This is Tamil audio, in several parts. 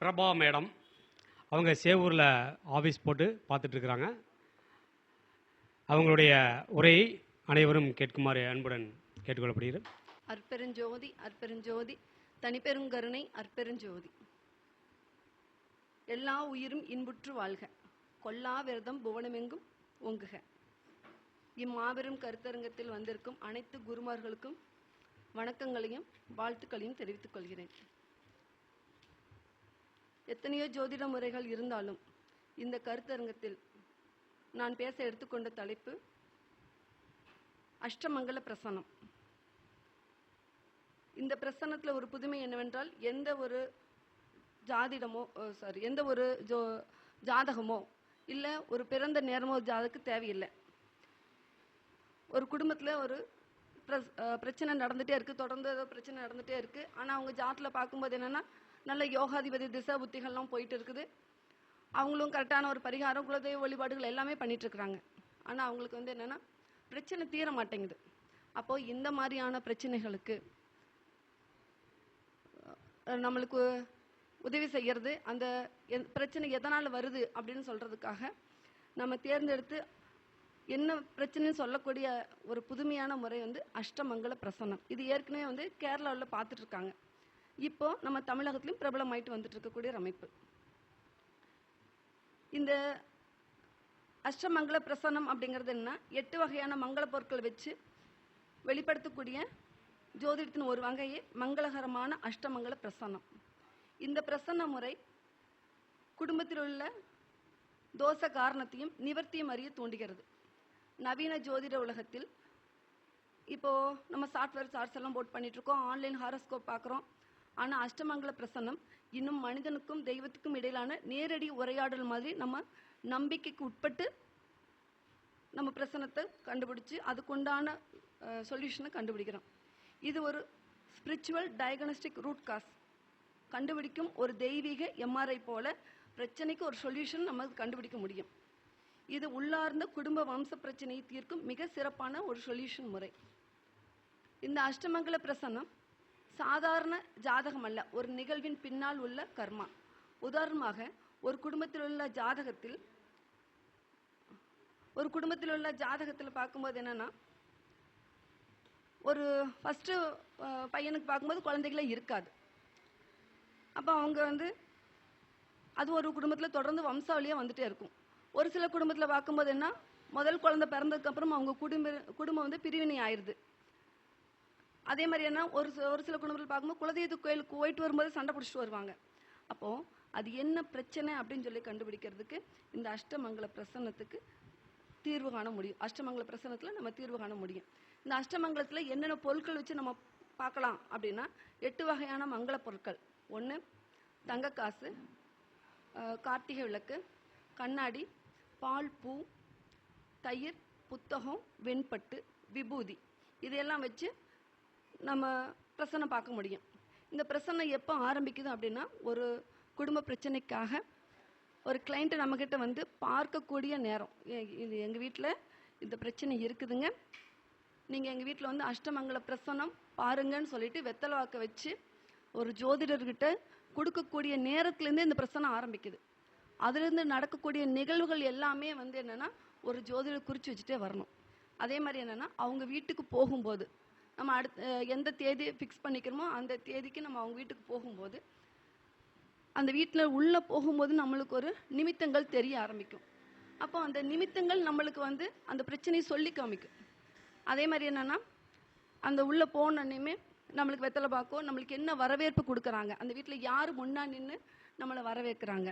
பிரபா மேடம் அவங்க சேவூரில் ஆஃபீஸ் போட்டு பார்த்துட்ருக்குறாங்க. அவங்களுடைய உரையை அனைவரும் கேட்குமாறு அன்புடன் கேட்டுக்கொள்ளப்படுகிறது. அற்பெருஞ்சோதி அற்பெருஞ்சோதி தனிப்பெருங்கருணை அற்பெருஞ்சோதி. எல்லா உயிரும் இன்புற்று வாழ்க. கொல்லா விரதம் புவனமெங்கும் ஒங்குக இம்மாபெரும் கருத்தரங்கத்தில் வந்திருக்கும் அனைத்து குருமார்களுக்கும் வணக்கங்களையும் வாழ்த்துக்களையும் தெரிவித்துக் கொள்கிறேன். எத்தனையோ ஜோதிட முறைகள் இருந்தாலும் இந்த கருத்தரங்கத்தில் நான் பேச எடுத்துக்கொண்ட தலைப்பு அஷ்டமங்கல பிரசனம். இந்த பிரசன்னத்தில் ஒரு புதுமை என்னவென்றால் எந்த ஒரு ஜாதிடமோ சாரி எந்த ஒரு ஜோ ஜாதகமோ இல்லை ஒரு பிறந்த நேரமோ ஜாதக்கு தேவையில்லை. ஒரு குடும்பத்தில் ஒரு பிரஸ்- பிரச்சனை நடந்துகிட்டே இருக்குது தொடர்ந்து ஏதோ பிரச்சனை நடந்துகிட்டே இருக்குது ஆனால் அவங்க ஜாதத்தில் பார்க்கும்போது என்னென்னா நல்ல யோகாதிபதி திசா புத்திகள்லாம் போயிட்டு இருக்குது அவங்களும் கரெக்டான ஒரு பரிகாரம் குலதெய்வ வழிபாடுகள் எல்லாமே பண்ணிட்டு இருக்கிறாங்க ஆனால் அவங்களுக்கு வந்து என்னென்னா பிரச்சனை தீர மாட்டேங்குது. அப்போது இந்த மாதிரியான பிரச்சனைகளுக்கு நம்மளுக்கு உதவி செய்யறது அந்த பிரச்சனை எதனால் வருது அப்படின்னு சொல்றதுக்காக நம்ம தேர்ந்தெடுத்து என்ன பிரச்சனைன்னு சொல்லக்கூடிய ஒரு புதுமையான முறை வந்து அஷ்டமங்கல பிரசன்னம். இது ஏற்கனவே வந்து கேரளாவில் பார்த்துட்டு இருக்காங்க இப்போ நம்ம தமிழகத்துலேயும் பிரபலமாயிட்டு வந்துட்டு இருக்கக்கூடிய ஒரு அமைப்பு. இந்த அஷ்டமங்கல பிரசன்னம் அப்படிங்கிறது என்ன எட்டு வகையான மங்கள பொருட்கள் வச்சு வெளிப்படுத்தக்கூடிய ஜோதிடத்தின் ஒரு வகையே மங்களகரமான அஷ்டமங்கல பிரசன்னம். இந்த பிரசன்ன முறை குடும்பத்தில் உள்ள தோச காரணத்தையும் நிவர்த்தியும் அறிய தூண்டுகிறது. நவீன ஜோதிட உலகத்தில் இப்போது நம்ம சாஃப்ட்வேர் சார்ட்ஸ் எல்லாம் போட் பண்ணிகிட்ருக்கோம் இருக்கோம் ஆன்லைன் ஹாரோஸ்கோப் பார்க்குறோம் ஆனால் அஷ்டமங்கல பிரசன்னம் இன்னும் மனிதனுக்கும் தெய்வத்துக்கும் இடையிலான நேரடி உரையாடல் மாதிரி நம்ம நம்பிக்கைக்கு உட்பட்டு நம்ம பிரசனத்தை கண்டுபிடிச்சு அதுக்குண்டான சொல்யூஷனை கண்டுபிடிக்கிறோம். இது ஒரு ஸ்பிரிச்சுவல் டயக்னஸ்டிக் ரூட் காஸ் கண்டுபிடிக்கும் ஒரு தெய்வீக எம்ஆர்ஐ போல பிரச்சனைக்கு ஒரு சொல்யூஷன் நம்ம கண்டுபிடிக்க முடியும். இது உள்ளார்ந்த குடும்ப வம்ச பிரச்சனையை தீர்க்கும் மிக சிறப்பான ஒரு சொல்யூஷன் முறை. இந்த அஷ்டமங்கல பிரசன்னம் சாதாரண ஜாதகம் அல்ல. ஒரு நிகழ்வின் பின்னால் உள்ள கர்மா. உதாரணமாக ஒரு குடும்பத்தில் உள்ள ஜாதகத்தில் ஒரு குடும்பத்தில் உள்ள ஜாதகத்தில் பார்க்கும்போது என்னன்னா ஒரு ஃபஸ்ட்டு பையனுக்கு பார்க்கும்போது குழந்தைகளே இருக்காது. அப்போ அவங்க வந்து அது ஒரு குடும்பத்தில் தொடர்ந்து வம்சாவளியாக வந்துட்டே இருக்கும். ஒரு சில குடும்பத்தில் பார்க்கும்போது என்ன முதல் குழந்தை பிறந்ததுக்கப்புறம் அவங்க குடும்ப குடும்பம் வந்து பிரிவினை ஆயிடுது அதே மாதிரி என்ன ஒரு ஒரு சில குடும்பத்தில் பார்க்கும்போது குலதெய்வத்து கோயிலுக்கு போயிட்டு வரும்போது சண்டை பிடிச்சிட்டு வருவாங்க. அப்போது அது என்ன பிரச்சனை அப்படின்னு சொல்லி கண்டுபிடிக்கிறதுக்கு இந்த அஷ்டமங்கல பிரசன்னத்துக்கு தீர்வு காண முடியும். அஷ்டமங்கல பிரசன்னத்தில் நம்ம தீர்வு காண முடியும். இந்த அஷ்டமங்கலத்தில் என்னென்ன பொருட்கள் வச்சு நம்ம பார்க்கலாம் அப்படின்னா எட்டு வகையான மங்கள பொருட்கள். ஒன்று தங்கக்காசு கார்த்திகை விளக்கு கண்ணாடி பால் பூ தயிர் புத்தகம் வெண்பட்டு விபூதி. இதையெல்லாம் வச்சு நம்ம பிரசன்னம் பார்க்க முடியும். இந்த பிரசன்னம் எப்போ ஆரம்பிக்குது அப்படின்னா ஒரு குடும்ப பிரச்சனைக்காக ஒரு கிளைண்ட்டு நம்மக்கிட்ட வந்து பார்க்கக்கூடிய நேரம். எ- இது எங்கள் வீட்டில் இந்த பிரச்சனை இருக்குதுங்க. நீங்கள் எங்கள் வீட்டில் வந்து அஷ்டமங்கல பிரசன்னம் பாருங்கன்னு சொல்லிட்டு வெத்தலை வாக்க வச்சு ஒரு ஜோதிடர்கிட்ட கொடுக்கக்கூடிய நேரத்துலேருந்தே இந்த பிரசன்னம் ஆரம்பிக்குது. அதுலேருந்து நடக்கக்கூடிய நிகழ்வுகள் எல்லாமே வந்து என்னென்னா ஒரு ஜோதிடர் குறித்து வச்சுட்டே வரணும். அதே மாதிரி என்னென்னா அவங்க வீட்டுக்கு போகும்போது நம்ம அடுத்த எந்த தேதி ஃபிக்ஸ் பண்ணிக்கிறோமோ அந்த தேதிக்கு நம்ம அவங்க வீட்டுக்கு போகும்போது அந்த வீட்டில் உள்ளே போகும்போது நம்மளுக்கு ஒரு நிமித்தங்கள் தெரிய ஆரம்பிக்கும். அப்போ அந்த நிமித்தங்கள் நம்மளுக்கு வந்து அந்த பிரச்சனையை சொல்லி காமிக்கும். அதே மாதிரி என்னென்னா அந்த உள்ளே போனோன்னையுமே நம்மளுக்கு வெத்தலை பாக்கோ நம்மளுக்கு என்ன வரவேற்பு கொடுக்குறாங்க அந்த வீட்டில் யார் முன்னா நின்று நம்மளை வரவேற்கிறாங்க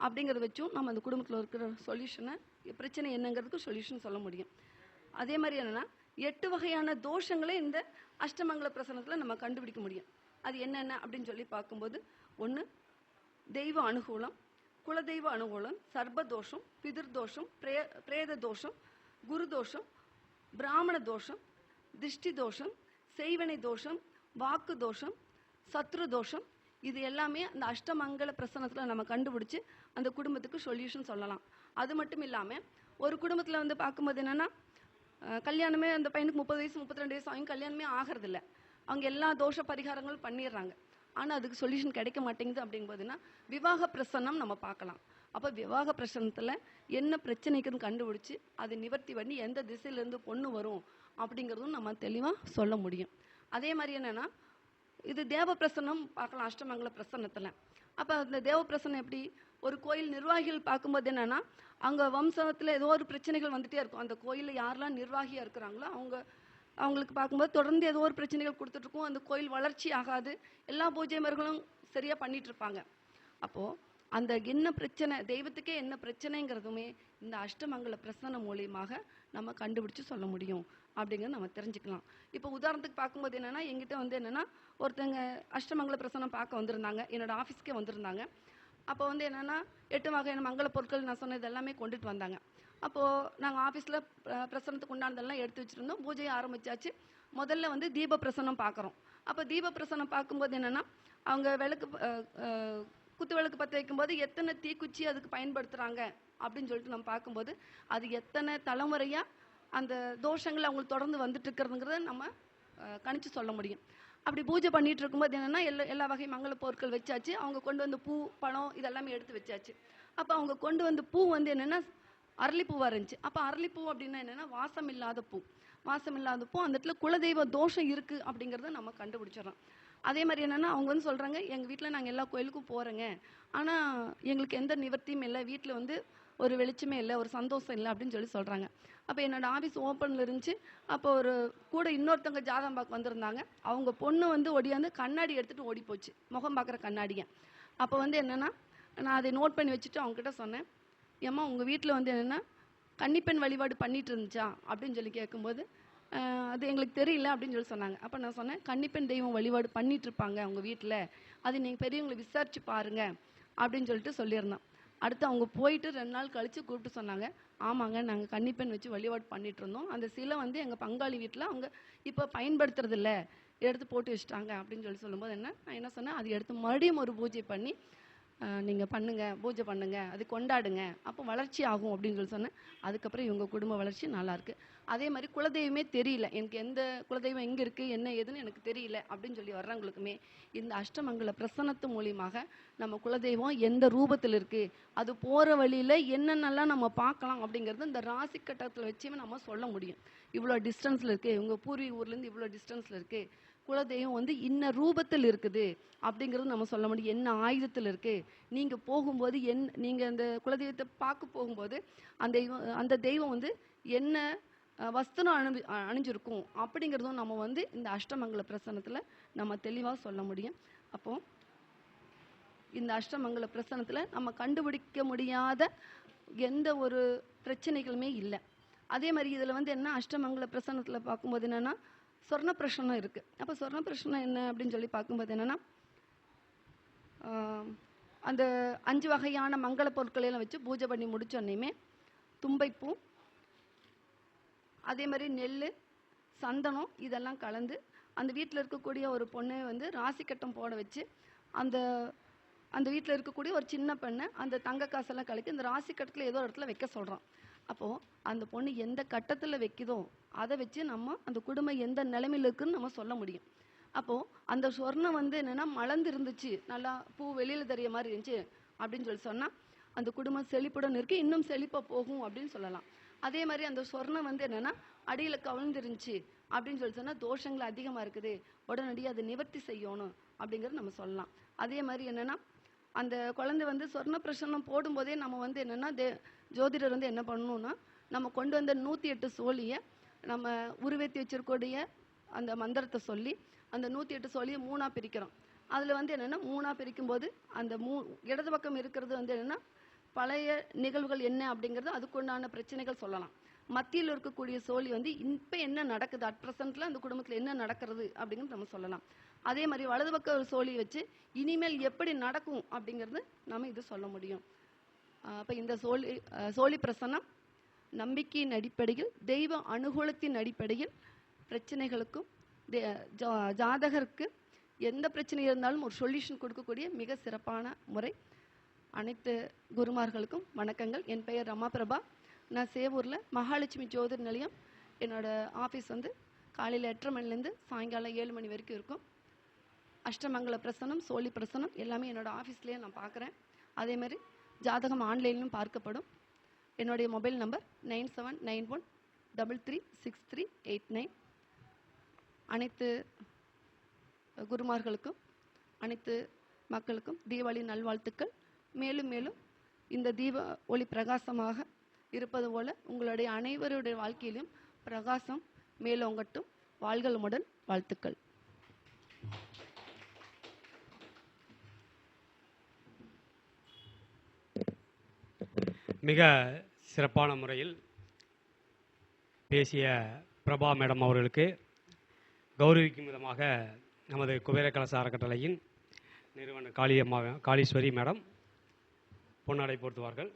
அப்படிங்கிறத வச்சும் நம்ம அந்த குடும்பத்தில் இருக்கிற சொல்யூஷனை பிரச்சனை என்னங்கிறதுக்கு சொல்யூஷன் சொல்ல முடியும். அதே மாதிரி என்னன்னா எட்டு வகையான தோஷங்களை இந்த அஷ்டமங்கல பிரசனத்தில் நம்ம கண்டுபிடிக்க முடியும். அது என்னென்ன அப்படின்னு சொல்லி பார்க்கும்போது ஒன்று தெய்வ அனுகூலம் குலதெய்வ அனுகூலம் சர்ப தோஷம் பிதிர் தோஷம் பிரே பிரேத தோஷம் குரு தோஷம் பிராமண தோஷம் திஷ்டி தோஷம் செய்வனை தோஷம் வாக்கு தோஷம் சத்ரு தோஷம். இது எல்லாமே அந்த அஷ்டமங்கல பிரசனத்தில் நம்ம கண்டுபிடிச்சு அந்த குடும்பத்துக்கு சொல்யூஷன் சொல்லலாம். அது மட்டும் இல்லாமல் ஒரு குடும்பத்தில் வந்து பார்க்கும்போது என்னென்னா கல்யாணமே அந்த பையனுக்கு முப்பது வயசு முப்பத்தி ரெண்டு வயசு அவங்க கல்யாணமே ஆகிறதில்ல. அவங்க எல்லா தோஷ பரிகாரங்களும் பண்ணிடுறாங்க. ஆனால் அதுக்கு சொல்யூஷன் கிடைக்க மாட்டேங்குது அப்படிங்கும்போதுன்னா விவாக பிரசன்னம் நம்ம பார்க்கலாம். அப்போ விவாக பிரசனத்தில் என்ன பிரச்சனைக்குன்னு கண்டுபிடிச்சி அதை நிவர்த்தி பண்ணி எந்த திசையிலேருந்து பொண்ணு வரும் அப்படிங்கிறதும் நம்ம தெளிவாக சொல்ல முடியும். அதே மாதிரி என்னென்னா இது தேவ பிரசன்னம் பார்க்கலாம் அஷ்டமங்கல பிரசன்னத்தில். அப்போ அந்த தேவ பிரசனம் எப்படி? ஒரு கோயில் நிர்வாகிகள் பார்க்கும்போது என்னன்னா அங்கே வம்சத்தில் ஏதோ ஒரு பிரச்சனைகள் வந்துட்டே இருக்கும். அந்த கோயிலில் யாரெல்லாம் நிர்வாகியாக இருக்கிறாங்களோ அவங்க அவங்களுக்கு பார்க்கும்போது தொடர்ந்து ஏதோ ஒரு பிரச்சனைகள் கொடுத்துட்ருக்கும் அந்த கோயில் வளர்ச்சி ஆகாது. எல்லா பூஜை முறைகளும் சரியாக பண்ணிகிட்ருப்பாங்க இருப்பாங்க. அப்போது அந்த என்ன பிரச்சனை தெய்வத்துக்கே என்ன பிரச்சனைங்கிறதுமே இந்த அஷ்டமங்கல பிரசன்னம் மூலியமாக நம்ம கண்டுபிடிச்சு சொல்ல முடியும் அப்படிங்கிறத நம்ம தெரிஞ்சுக்கலாம். இப்போ உதாரணத்துக்கு பார்க்கும்போது என்னென்னா எங்கிட்ட வந்து என்னன்னா ஒருத்தங்க அஷ்டமங்கல பிரசன்னம் பார்க்க வந்திருந்தாங்க. என்னோடய ஆஃபீஸ்க்கே வந்திருந்தாங்க. அப்போ வந்து என்னென்னா எட்டு வகையான மங்கள பொருட்கள் நான் சொன்னது எல்லாமே கொண்டுட்டு வந்தாங்க. அப்போது நாங்கள் ஆஃபீஸில் பிரசனத்துக்கு உண்டானதெல்லாம் எடுத்து வச்சுருந்தோம். பூஜையை ஆரம்பிச்சாச்சு. முதல்ல வந்து தீப பிரசனம் பார்க்குறோம். அப்போ தீப பிரசனம் பார்க்கும்போது என்னென்னா அவங்க விளக்கு குத்து விளக்கு பற்ற வைக்கும்போது எத்தனை தீக்குச்சி அதுக்கு பயன்படுத்துகிறாங்க அப்படின்னு சொல்லிட்டு நம்ம பார்க்கும்போது அது எத்தனை தலைமுறையாக அந்த தோஷங்கள் அவங்களுக்கு தொடர்ந்து வந்துட்டு இருக்கிறதுங்கிறத நம்ம கணிச்சு சொல்ல முடியும். அப்படி பூஜை பண்ணிட்டு இருக்கும்போது என்னன்னா எல்லா எல்லா வகை மங்கள பொருட்கள் வச்சாச்சு. அவங்க கொண்டு வந்த பூ பழம் இதெல்லாமே எடுத்து வச்சாச்சு. அப்போ அவங்க கொண்டு வந்த பூ வந்து என்னன்னா அரளிப்பூவாக இருந்துச்சு. அப்போ அரளிப்பூ அப்படின்னா என்னன்னா வாசம் இல்லாத பூ. வாசம் இல்லாத பூ அந்த இடத்துல குலதெய்வ தோஷம் இருக்கு அப்படிங்கிறத நம்ம கண்டுபிடிச்சிடறோம். அதே மாதிரி என்னன்னா அவங்க வந்து சொல்றாங்க எங்க வீட்டில் நாங்கள் எல்லா கோயிலுக்கும் போகிறோங்க ஆனா எங்களுக்கு எந்த நிவர்த்தியும் இல்லை. வீட்டில் வந்து ஒரு வெளிச்சமே இல்லை ஒரு சந்தோஷம் இல்லை அப்படின்னு சொல்லி சொல்கிறாங்க அப்போ என்னோடய ஆஃபீஸ் ஓப்பனில் இருந்துச்சு. அப்போ ஒரு கூட இன்னொருத்தவங்க ஜாதகம் பார்க்க வந்திருந்தாங்க. அவங்க பொண்ணு வந்து ஒடியாந்து கண்ணாடி எடுத்துட்டு ஓடி போச்சு. முகம் பார்க்குற கண்ணாடியை. அப்போ வந்து என்னென்னா நான் அதை நோட் பண்ணி வச்சுட்டு அவங்ககிட்ட சொன்னேன். ஏம்மா உங்கள் வீட்டில் வந்து என்னென்னா கன்னிப்பெண் வழிபாடு பண்ணிட்டு இருந்துச்சா? அப்படின்னு சொல்லி கேட்கும்போது அது எங்களுக்கு தெரியல அப்படின்னு சொல்லி சொன்னாங்க. அப்போ நான் சொன்னேன் கன்னிப்பெண் தெய்வம் வழிபாடு பண்ணிட்டு இருப்பாங்க உங்கள் வீட்டில் அது நீங்கள் பெரியவங்களை விசாரிச்சு பாருங்க அப்படின்னு சொல்லிட்டு சொல்லியிருந்தோம். அடுத்து அவங்க போயிட்டு ரெண்டு நாள் கழிச்சு கூப்பிட்டு சொன்னாங்க. ஆமாங்க நாங்கள் கன்னிப்பெண் வச்சு வழிபாடு பண்ணிட்டு இருந்தோம். அந்த சிலை வந்து எங்கள் பங்காளி வீட்டில் அவங்க இப்போ பயன்படுத்துறதில்ல. எடுத்து போட்டு வச்சுட்டாங்க அப்படின்னு சொல்லி சொல்லும்போது என்ன நான் என்ன சொன்னேன் அது எடுத்து மறுபடியும் ஒரு பூஜை பண்ணி நீங்கள் பண்ணுங்கள் பண்ணுங்க பூஜை பண்ணுங்க அது கொண்டாடுங்க. அப்போ வளர்ச்சி ஆகும் அப்படின்னு சொல்லி சொன்னேன். அதுக்கப்புறம் இவங்க குடும்ப வளர்ச்சி நல்லாயிருக்கு அதே மாதிரி குலதெய்வமே தெரியல. எனக்கு எந்த குலதெய்வம் எங்கே இருக்குது என்ன ஏதுன்னு எனக்கு தெரியல அப்படின்னு சொல்லி வர்றவங்களுக்குமே இந்த அஷ்டமங்கல பிரசனத்து மூலியமாக நம்ம குலதெய்வம் எந்த ரூபத்தில் இருக்குது அது போகிற வழியில் என்னென்னலாம் நம்ம பார்க்கலாம் அப்படிங்கிறது இந்த ராசி கட்டத்தில் வச்சுமே நம்ம சொல்ல முடியும். இவ்வளோ டிஸ்டன்ஸில் இருக்குது இவங்க பூர்வீக ஊர்லேருந்து இவ்வளோ டிஸ்டன்ஸ்ல இருக்குது குலதெய்வம் வந்து இன்ன ரூபத்தில் இருக்குது அப்படிங்கிறது நம்ம சொல்ல முடியும். என்ன ஆயுதத்தில் இருக்கு? நீங்க போகும்போது என் நீங்க அந்த குலதெய்வத்தை பார்க்க போகும்போது அந்த தெய்வம் அந்த தெய்வம் வந்து என்ன வஸ்திரம் அணி அணிஞ்சிருக்கும் அப்படிங்கிறதும் நம்ம வந்து இந்த அஷ்டமங்கல பிரசனத்துல நம்ம தெளிவாக சொல்ல முடியும். அப்போ இந்த அஷ்டமங்கல பிரசனத்துல நம்ம கண்டுபிடிக்க முடியாத எந்த ஒரு பிரச்சனைகளுமே இல்லை. அதே மாதிரி இதில் வந்து என்ன அஷ்டமங்கல பிரசனத்தில் பார்க்கும்போது என்னென்னா சொர்ண பிரசனம் இருக்கு. அப்ப சொர்ண பிரசனம் என்ன அப்படின்னு சொல்லி பார்க்கும்போது என்னன்னா அந்த அஞ்சு வகையான மங்கள பொருட்களையெல்லாம் வச்சு பூஜை பண்ணி முடிச்சோன்னையுமே தும்பைப்பூ அதே மாதிரி நெல் சந்தனம் இதெல்லாம் கலந்து அந்த வீட்டில் இருக்கக்கூடிய ஒரு பொண்ணை வந்து ராசி கட்டம் போட வச்சு அந்த அந்த வீட்டில் இருக்கக்கூடிய ஒரு சின்ன பெண்ணை அந்த தங்க காசெல்லாம் கலக்கி இந்த ராசி கட்டத்தில் ஏதோ ஒரு இடத்துல வைக்க சொல்கிறோம் அப்போது அந்த பொண்ணு எந்த கட்டத்தில் வைக்குதோ அதை வச்சு நம்ம அந்த குடும்பம் எந்த நிலைமையில் இருக்குன்னு நம்ம சொல்ல முடியும். அப்போது அந்த சொர்ணம் வந்து என்னென்னா மலர்ந்து இருந்துச்சு நல்லா பூ வெளியில் தெரிய மாதிரி இருந்துச்சு அப்படின்னு சொல்லி சொன்னால் அந்த குடும்பம் செழிப்புடன் இருக்குது இன்னும் செழிப்பாக போகும் அப்படின்னு சொல்லலாம். அதே மாதிரி அந்த சொர்ணம் வந்து என்னென்னா அடியில் கவிழ்ந்துருந்துச்சு அப்படின்னு சொல்லி சொன்னால் தோஷங்கள் அதிகமாக இருக்குது. உடனடியாக அதை நிவர்த்தி செய்யணும் அப்படிங்கிறது நம்ம சொல்லலாம். அதே மாதிரி என்னென்னா அந்த குழந்தை வந்து சொர்ண பிரசன்னம் போடும்போதே நம்ம வந்து என்னன்னா தே ஜோதிடர் வந்து என்ன பண்ணணும்னா நம்ம கொண்டு வந்த நூற்றி எட்டு சோழியை நம்ம உருவேற்றி வச்சிருக்கக்கூடிய அந்த மந்திரத்தை சொல்லி அந்த நூற்றி எட்டு சோழியை மூணாக பிரிக்கிறோம். அதில் வந்து என்னென்னா மூணாக பிரிக்கும்போது அந்த மூ இடது பக்கம் இருக்கிறது வந்து என்னென்னா பழைய நிகழ்வுகள் என்ன அப்படிங்கிறது அதுக்குண்டான பிரச்சனைகள் சொல்லலாம். மத்தியில் இருக்கக்கூடிய சோழி வந்து இப்போ என்ன நடக்குது அட் ப்ரெசென்ட்டில் அந்த குடும்பத்தில் என்ன நடக்கிறது அப்படிங்கிறது நம்ம சொல்லலாம். அதே மாதிரி வலது பக்க ஒரு சோழி வச்சு இனிமேல் எப்படி நடக்கும் அப்படிங்கிறது நம்ம இது சொல்ல முடியும். அப்போ இந்த சோழி சோழி பிரசன்னம் நம்பிக்கையின் அடிப்படையில் தெய்வ அனுகூலத்தின் அடிப்படையில் பிரச்சனைகளுக்கும் தே- ஜா- ஜாதகருக்கு எந்த பிரச்சனை இருந்தாலும் ஒரு சொல்யூஷன் கொடுக்கக்கூடிய மிக சிறப்பான முறை. அனைத்து குருமார்களுக்கும் வணக்கங்கள். என் பெயர் ரமாபிரபா. நான் சேவூரில் மகாலட்சுமி ஜோதிர் நிலையம். என்னோட ஆஃபீஸ் வந்து காலையில் எட்டரை மணிலேருந்து சாயங்காலம் ஏழு மணி வரைக்கும் இருக்கும். அஷ்டமங்கல பிரசனம் சோழி பிரசனம் எல்லாமே என்னோட ஆஃபீஸ்லேயே நான் பார்க்குறேன் அதே மாதிரி ஜாதகம் ஆன்லைன்லையும் பார்க்கப்படும். என்னுடைய mobile number nine seven nine one double three six three eight nine. அனைத்து குருமார்களுக்கும் அனைத்து மக்களுக்கும் தீபாவளி நல்வாழ்த்துக்கள். மேலும் மேலும் இந்த தீப ஒளி பிரகாசமாக இருப்பது போல உங்களுடைய அனைவருடைய வாழ்க்கையிலும் பிரகாசம் மேலோங்கட்டும். வாழ்களுமுடன் வாழ்த்துக்கள். மிக சிறப்பான முறையில் பேசிய பிரபா மேடம் அவர்களுக்கு கௌரவிக்கும் விதமாக நமது குபேர கலச அறக்கட்டளையின் நிறுவனர் காளியம்மா காளீஸ்வரி மேடம் பொன்னாடை போர்த்துவார்கள்.